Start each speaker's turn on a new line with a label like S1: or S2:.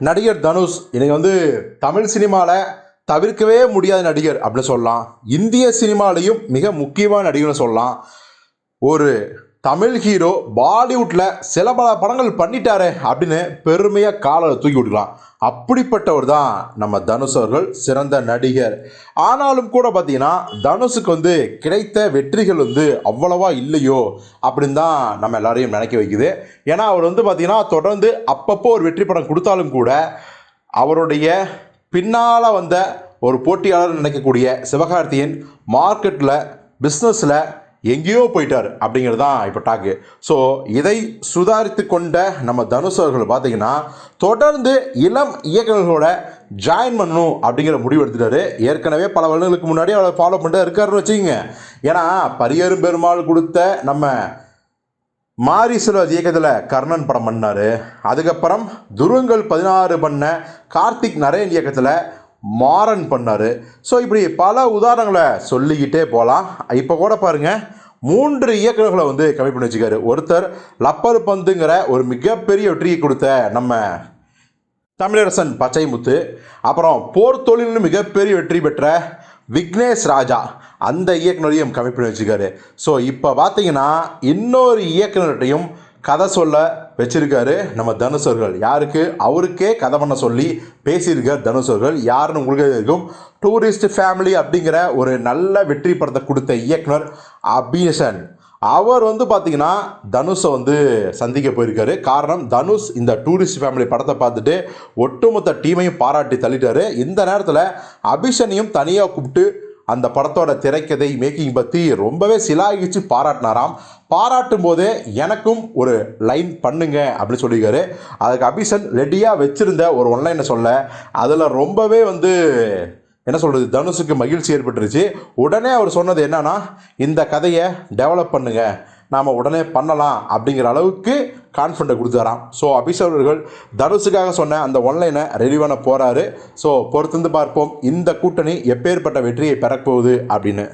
S1: நடிகர் தனுஷ் இன்னைக்கு வந்து தமிழ் சினிமாவில் தவிர்க்கவே முடியாத நடிகர் அப்படின்னு சொல்லலாம். இந்திய சினிமாலையும் மிக முக்கியமான நடிகர்னு சொல்லலாம். ஒரு தமிழ் ஹீரோ பாலிவுட்டில் சில பல படங்கள் பண்ணிட்டாரு அப்படின்னு பெருமையாக காலை தூக்கி விட்டுக்கலாம் அப்படிப்பட்டவர் தான் நம்ம தனுஷ் அவர்கள் சிறந்த நடிகர். ஆனாலும் கூட பார்த்தீங்கன்னா தனுஷுக்கு வந்து கிடைத்த வெற்றிகள் வந்து அவ்வளவா இல்லையோ அப்படின்னு தான் நம்ம எல்லாரையும் நினைக்க வைக்குது. ஏன்னா அவர் வந்து பார்த்திங்கன்னா தொடர்ந்து அப்பப்போ ஒரு வெற்றி படம் கொடுத்தாலும் கூட அவருடைய பின்னால் வந்த ஒரு போட்டியாளர் நினைக்கக்கூடிய சிவகார்த்தியன் மார்க்கெட்டில் பிஸ்னஸில் எங்கேயோ போயிட்டார் அப்படிங்கிறது தான் இப்போ டாக்கு ஸோ இதை சுதாரித்து கொண்ட நம்ம தனுஷ் அவர்கள் பார்த்தீங்கன்னா தொடர்ந்து இளம் இயக்குநர்களோட ஜாயின் பண்ணணும் அப்படிங்கிற முடிவு எடுத்துட்டாரு. ஏற்கனவே பல வருடங்களுக்கு முன்னாடி அவரை ஃபாலோ பண்ணிட்டு இருக்காருன்னு வச்சுக்கோங்க. ஏன்னா பரியரும் பெருமாள் கொடுத்த நம்ம மாரி செல்வராஜ் இயக்கத்தில் கர்ணன் படம் பண்ணார். அதுக்கப்புறம் துருவங்கள் பதினாறு பண்ண கார்த்திக் நரேன் இயக்கத்தில் மாறன் பண்ணார். ஸோ இப்படி பல உதாரணங்களை சொல்லிக்கிட்டே போகலாம் இப்போ கூட பாருங்கள் மூன்று இயக்குநர்களை வந்து கம்மி பண்ணி வச்சுக்காரு. ஒருத்தர் லப்பர் பந்துங்கிற ஒரு மிகப்பெரிய வெற்றியை கொடுத்த நம்ம தமிழரசன் பச்சைமுத்து அப்புறம் போர் தொழில்னு மிகப்பெரிய வெற்றி பெற்ற விக்னேஷ் ராஜா அந்த இயக்குனரையும் கம்மி பண்ணி வச்சுக்காரு. ஸோ இப்போ பார்த்தீங்கன்னா இன்னொரு இயக்குனர்கிட்டையும் கதை சொல்ல வச்சிருக்காரு நம்ம தனுஷர்கள் யாருக்கு? அவருக்கே கதை பண்ண சொல்லி பேசியிருக்கார் தனுஷர்கள் யாருன்னு உங்களுக்கு இருக்கும் டூரிஸ்ட் ஃபேமிலி அப்படிங்கிற ஒரு நல்ல வெற்றி படத்தை கொடுத்த இயக்குனர் அபிஷன் அவர் வந்து பார்த்தீங்கன்னா தனுஷை வந்து சந்திக்க போயிருக்காரு. காரணம் தனுஷ் இந்த டூரிஸ்ட் ஃபேமிலி படத்தை பார்த்துட்டு ஒட்டுமொத்த டீமையும் பாராட்டி தள்ளிட்டாரு. இந்த நேரத்தில் அபிஷனையும் தனியாக கூப்பிட்டு அந்த படத்தோட திரைக்கதை மேக்கிங் பற்றி ரொம்பவே சிலாகிச்சு பாராட்டினாராம். பாராட்டும் போதே எனக்கும் ஒரு லைன் பண்ணுங்க அப்படின்னு சொல்லியிருக்காரு. அதுக்கு அபிஷன் ரெடியாக வச்சுருந்த ஒரு ஒன்லைனை சொல்ல அதில் ரொம்பவே வந்து என்ன சொல்கிறது தனுஷுக்கு மகிழ்ச்சி ஏற்பட்டுருச்சு. உடனே அவர் சொன்னது என்னன்னா இந்த கதையை டெவலப் பண்ணுங்க. நாம் உடனே பண்ணலாம் அப்படிங்கிற அளவுக்கு கான்ஃபிடண்ட்டை கொடுத்தாராம். ஸோ அபிஷேக் அவர்கள் தனுஷுக்காக சொன்ன அந்த ஒன்லைனை ரெடி பண்ண போகிறாரு ஸோ பொறுத்திருந்து பார்ப்போம். இந்த கூட்டணி எப்பேற்பட்ட வெற்றியை பெறப்போகுது அப்படின்னு.